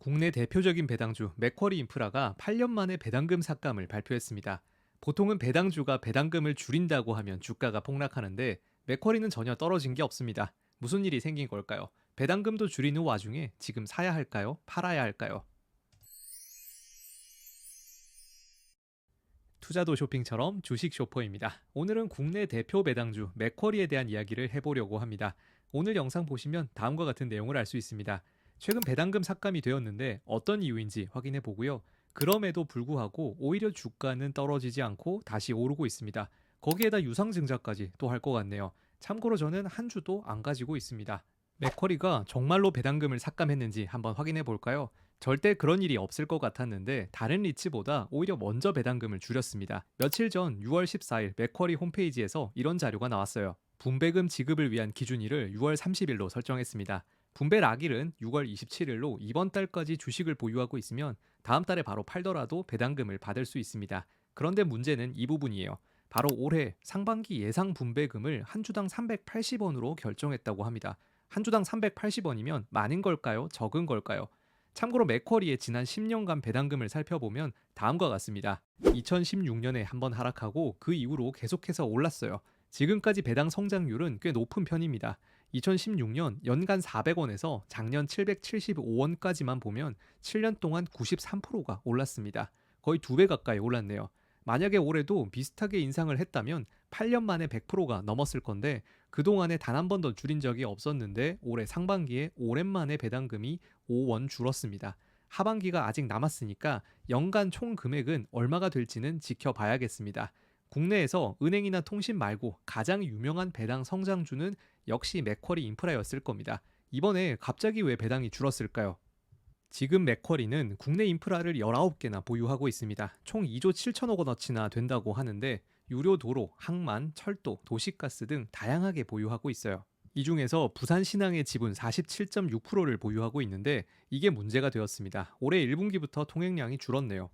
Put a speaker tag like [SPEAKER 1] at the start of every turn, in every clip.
[SPEAKER 1] 국내 대표적인 배당주 맥쿼리 인프라가 8년 만에 배당금 삭감을 발표했습니다. 보통은 배당주가 배당금을 줄인다고 하면 주가가 폭락하는데 맥쿼리는 전혀 떨어진 게 없습니다. 무슨 일이 생긴 걸까요? 배당금도 줄이는 와중에 지금 사야 할까요? 팔아야 할까요? 투자도 쇼핑처럼 주식 쇼퍼입니다. 오늘은 국내 대표 배당주 맥쿼리에 대한 이야기를 해보려고 합니다. 오늘 영상 보시면 다음과 같은 내용을 알 수 있습니다. 최근 배당금 삭감이 되었는데 어떤 이유인지 확인해 보고요. 그럼에도 불구하고 오히려 주가는 떨어지지 않고 다시 오르고 있습니다. 거기에다 유상증자까지 또 할 것 같네요. 참고로 저는 한 주도 안 가지고 있습니다. 맥쿼리가 정말로 배당금을 삭감했는지 한번 확인해 볼까요? 절대 그런 일이 없을 것 같았는데 다른 리츠보다 오히려 먼저 배당금을 줄였습니다. 며칠 전 6월 14일 맥쿼리 홈페이지에서 이런 자료가 나왔어요. 분배금 지급을 위한 기준일을 6월 30일로 설정했습니다. 분배 락일은 6월 27일로 이번 달까지 주식을 보유하고 있으면 다음 달에 바로 팔더라도 배당금을 받을 수 있습니다. 그런데 문제는 이 부분이에요. 바로 올해 상반기 예상 분배금을 한 주당 380원으로 결정했다고 합니다. 한 주당 380원이면 많은 걸까요? 적은 걸까요? 참고로 맥쿼리의 지난 10년간 배당금을 살펴보면 다음과 같습니다. 2016년에 한번 하락하고 그 이후로 계속해서 올랐어요. 지금까지 배당 성장률은 꽤 높은 편입니다. 2016년 연간 400원에서 작년 775원까지만 보면 7년 동안 93%가 올랐습니다. 거의 두 배 가까이 올랐네요. 만약에 올해도 비슷하게 인상을 했다면 8년 만에 100%가 넘었을 건데 그동안에 단 한 번도 줄인 적이 없었는데 올해 상반기에 오랜만에 배당금이 5원 줄었습니다. 하반기가 아직 남았으니까 연간 총 금액은 얼마가 될지는 지켜봐야겠습니다. 국내에서 은행이나 통신 말고 가장 유명한 배당 성장주는 역시 맥쿼리 인프라였을 겁니다. 이번에 갑자기 왜 배당이 줄었을까요? 지금 맥쿼리는 국내 인프라를 19개나 보유하고 있습니다. 총 2조 7천억 원어치나 된다고 하는데 유료 도로, 항만, 철도, 도시가스 등 다양하게 보유하고 있어요. 이 중에서 부산 신항의 지분 47.6%를 보유하고 있는데 이게 문제가 되었습니다. 올해 1분기부터 통행량이 줄었네요.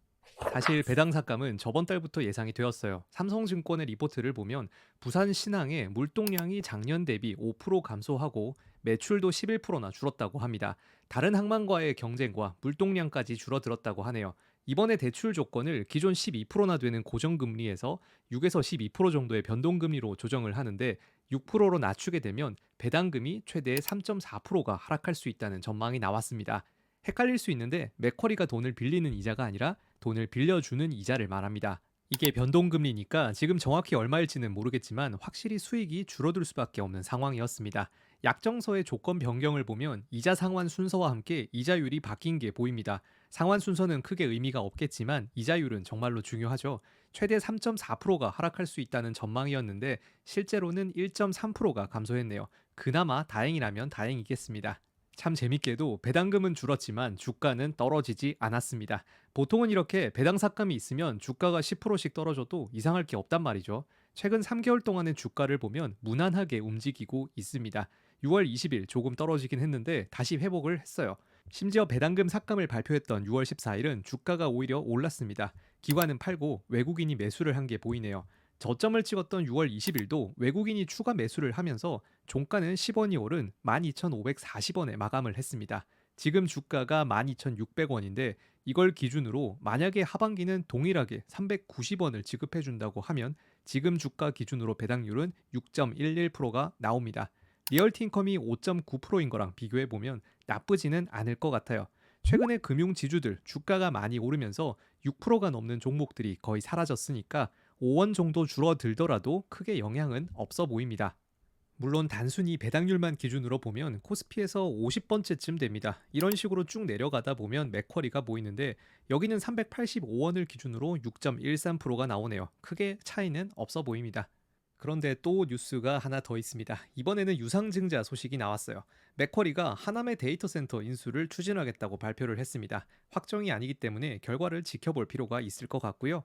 [SPEAKER 1] 사실 배당 삭감은 저번 달부터 예상이 되었어요. 삼성증권의 리포트를 보면 부산 신항의 물동량이 작년 대비 5% 감소하고 매출도 11%나 줄었다고 합니다. 다른 항만과의 경쟁과 물동량까지 줄어들었다고 하네요. 이번에 대출 조건을 기존 12%나 되는 고정금리에서 6에서 12% 정도의 변동금리로 조정을 하는데 6%로 낮추게 되면 배당금이 최대 3.4%가 하락할 수 있다는 전망이 나왔습니다. 헷갈릴 수 있는데 맥쿼리가 돈을 빌리는 이자가 아니라 돈을 빌려주는 이자를 말합니다. 이게 변동금리니까 지금 정확히 얼마일지는 모르겠지만 확실히 수익이 줄어들 수밖에 없는 상황이었습니다. 약정서의 조건 변경을 보면 이자 상환 순서와 함께 이자율이 바뀐 게 보입니다. 상환 순서는 크게 의미가 없겠지만 이자율은 정말로 중요하죠. 최대 3.4%가 하락할 수 있다는 전망이었는데 실제로는 1.3%가 감소했네요. 그나마 다행이라면 다행이겠습니다. 참 재밌게도 배당금은 줄었지만 주가는 떨어지지 않았습니다. 보통은 이렇게 배당 삭감이 있으면 주가가 10%씩 떨어져도 이상할 게 없단 말이죠. 최근 3개월 동안의 주가를 보면 무난하게 움직이고 있습니다. 6월 20일 조금 떨어지긴 했는데 다시 회복을 했어요. 심지어 배당금 삭감을 발표했던 6월 14일은 주가가 오히려 올랐습니다. 기관은 팔고 외국인이 매수를 한 게 보이네요. 저점을 찍었던 6월 20일도 외국인이 추가 매수를 하면서 종가는 10원이 오른 12,540원에 마감을 했습니다. 지금 주가가 12,600원인데 이걸 기준으로 만약에 하반기는 동일하게 390원을 지급해 준다고 하면 지금 주가 기준으로 배당률은 6.11%가 나옵니다. 리얼티 인컴이 5.9%인 거랑 비교해 보면 나쁘지는 않을 것 같아요. 최근에 금융 지주들 주가가 많이 오르면서 6%가 넘는 종목들이 거의 사라졌으니까 5원 정도 줄어들더라도 크게 영향은 없어 보입니다. 물론 단순히 배당률만 기준으로 보면 코스피에서 50번째쯤 됩니다. 이런 식으로 쭉 내려가다 보면 맥쿼리가 보이는데 여기는 385원을 기준으로 6.13%가 나오네요. 크게 차이는 없어 보입니다. 그런데 또 뉴스가 하나 더 있습니다. 이번에는 유상증자 소식이 나왔어요. 맥쿼리가 하남의 데이터 센터 인수를 추진하겠다고 발표를 했습니다. 확정이 아니기 때문에 결과를 지켜볼 필요가 있을 것 같고요.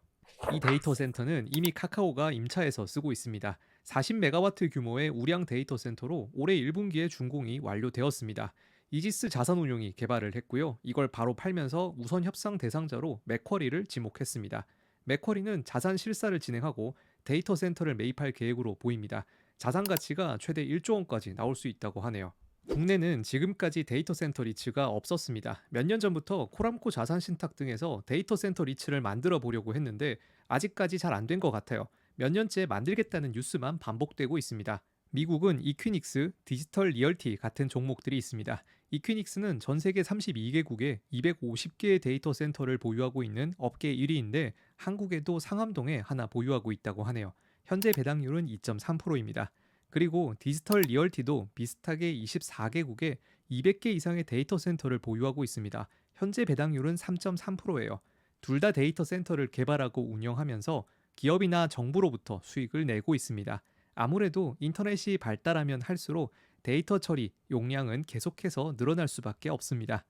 [SPEAKER 1] 이 데이터 센터는 이미 카카오가 임차해서 쓰고 있습니다. 40메가와트 규모의 우량 데이터 센터로 올해 1분기에 준공이 완료되었습니다. 이지스 자산운용이 개발을 했고요. 이걸 바로 팔면서 우선 협상 대상자로 맥쿼리를 지목했습니다. 맥쿼리는 자산 실사를 진행하고 데이터 센터를 매입할 계획으로 보입니다. 자산 가치가 최대 1조 원까지 나올 수 있다고 하네요. 국내는 지금까지 데이터 센터 리츠가 없었습니다. 몇 년 전부터 코람코 자산 신탁 등에서 데이터 센터 리츠를 만들어 보려고 했는데 아직까지 잘 안 된 것 같아요. 몇 년째 만들겠다는 뉴스만 반복되고 있습니다. 미국은 이퀴닉스, 디지털 리얼티 같은 종목들이 있습니다. 이퀴닉스는 전 세계 32개국에 250개의 데이터 센터를 보유하고 있는 업계 1위인데 한국에도 상암동에 하나 보유하고 있다고 하네요. 현재 배당률은 2.3%입니다. 그리고 디지털 리얼티도 비슷하게 24개국에 200개 이상의 데이터 센터를 보유하고 있습니다. 현재 배당률은 3.3%예요. 둘 다 데이터 센터를 개발하고 운영하면서 기업이나 정부로부터 수익을 내고 있습니다. 아무래도 인터넷이 발달하면 할수록 데이터 처리 용량은 계속해서 늘어날 수밖에 없습니다.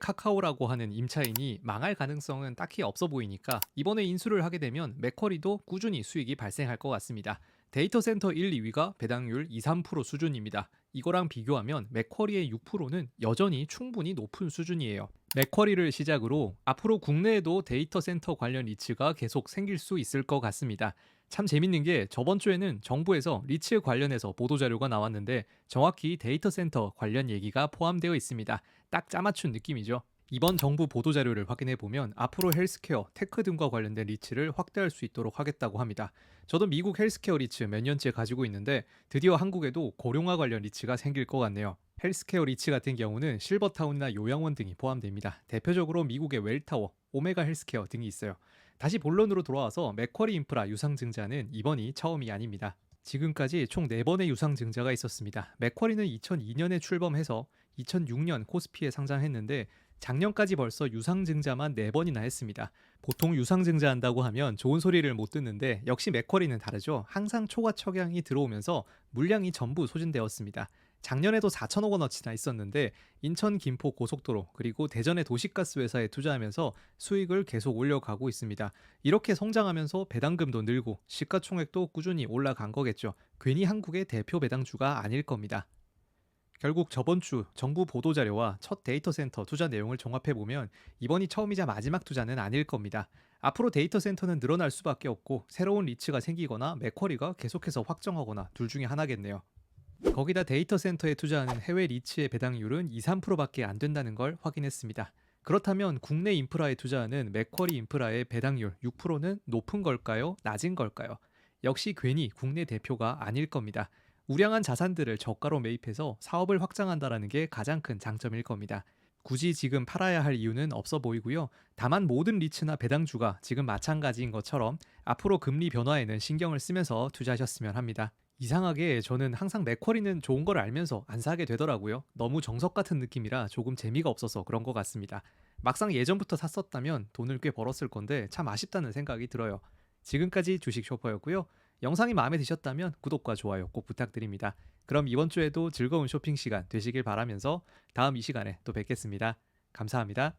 [SPEAKER 1] 카카오라고 하는 임차인이 망할 가능성은 딱히 없어 보이니까 이번에 인수를 하게 되면 맥쿼리도 꾸준히 수익이 발생할 것 같습니다. 데이터 센터 1, 2위가 배당률 2, 3% 수준입니다. 이거랑 비교하면 맥쿼리의 6%는 여전히 충분히 높은 수준이에요. 맥쿼리를 시작으로 앞으로 국내에도 데이터 센터 관련 리츠가 계속 생길 수 있을 것 같습니다. 참 재밌는 게 저번 주에는 정부에서 리츠 관련해서 보도자료가 나왔는데 정확히 데이터 센터 관련 얘기가 포함되어 있습니다. 딱 짜맞춘 느낌이죠. 이번 정부 보도자료를 확인해 보면 앞으로 헬스케어, 테크 등과 관련된 리츠를 확대할 수 있도록 하겠다고 합니다. 저도 미국 헬스케어 리츠 몇 년째 가지고 있는데 드디어 한국에도 고령화 관련 리츠가 생길 것 같네요. 헬스케어 리츠 같은 경우는 실버타운이나 요양원 등이 포함됩니다. 대표적으로 미국의 웰타워, 오메가 헬스케어 등이 있어요. 다시 본론으로 돌아와서 맥쿼리 인프라 유상 증자는 이번이 처음이 아닙니다. 지금까지 총 4번의 유상 증자가 있었습니다. 맥쿼리는 2002년에 출범해서 2006년 코스피에 상장했는데 작년까지 벌써 유상 증자만 4번이나 했습니다. 보통 유상 증자한다고 하면 좋은 소리를 못 듣는데 역시 맥쿼리는 다르죠. 항상 초과 척양이 들어오면서 물량이 전부 소진되었습니다. 작년에도 4천억 원어치나 있었는데 인천 김포 고속도로 그리고 대전의 도시가스 회사에 투자하면서 수익을 계속 올려가고 있습니다. 이렇게 성장하면서 배당금도 늘고 시가총액도 꾸준히 올라간 거겠죠. 괜히 한국의 대표 배당주가 아닐 겁니다. 결국 저번 주 정부 보도자료와 첫 데이터 센터 투자 내용을 종합해 보면 이번이 처음이자 마지막 투자는 아닐 겁니다. 앞으로 데이터 센터는 늘어날 수밖에 없고 새로운 리츠가 생기거나 맥쿼리가 계속해서 확정하거나 둘 중에 하나겠네요. 거기다 데이터 센터에 투자하는 해외 리츠의 배당률은 2, 3%밖에 안 된다는 걸 확인했습니다. 그렇다면 국내 인프라에 투자하는 맥쿼리 인프라의 배당률 6%는 높은 걸까요? 낮은 걸까요? 역시 괜히 국내 대표가 아닐 겁니다. 우량한 자산들을 저가로 매입해서 사업을 확장한다라는 게 가장 큰 장점일 겁니다. 굳이 지금 팔아야 할 이유는 없어 보이고요. 다만 모든 리츠나 배당주가 지금 마찬가지인 것처럼 앞으로 금리 변화에는 신경을 쓰면서 투자하셨으면 합니다. 이상하게 저는 항상 맥쿼리는 좋은 걸 알면서 안 사게 되더라고요. 너무 정석 같은 느낌이라 조금 재미가 없어서 그런 것 같습니다. 막상 예전부터 샀었다면 돈을 꽤 벌었을 건데 참 아쉽다는 생각이 들어요. 지금까지 주식 쇼퍼였고요. 영상이 마음에 드셨다면 구독과 좋아요 꼭 부탁드립니다. 그럼 이번 주에도 즐거운 쇼핑 시간 되시길 바라면서 다음 이 시간에 또 뵙겠습니다. 감사합니다.